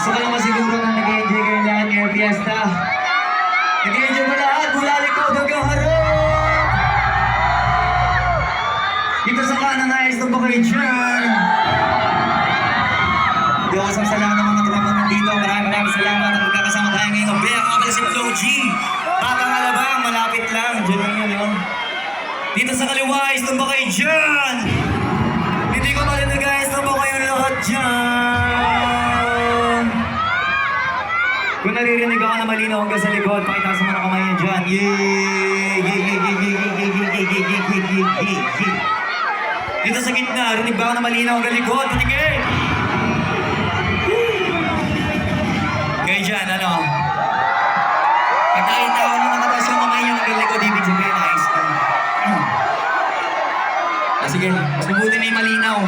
Gusto ko naman siguro na nag-enjoy kayo lahat ngayong fiesta. Nag-enjoy ba lahat? Mula likod hanggang harap! Dito sa kanan na ayos na ba kayo dyan? Di ako sa salamat ng mga tropa nandito. Maraming maraming salamat at magkakasama tayo ngayong gabi. Ako pala si Flo G. Batang malapit lang. Diyan lang yun, yun. Dito sa kaliwa, ayos na ba kayo dyan? Kung naririnig ako na malinaw hanggang sa likod, pakitaas mo na kamay niya dyan. Yay! Dito sa gitna, rinig ba ako na malinaw hanggang likod? Patigil! Kayo dyan, ano? Pag yung kamay niya hanggang likod, ibig sabihin, ayos na. Ah, sige, mas mabuti na yung malinaw.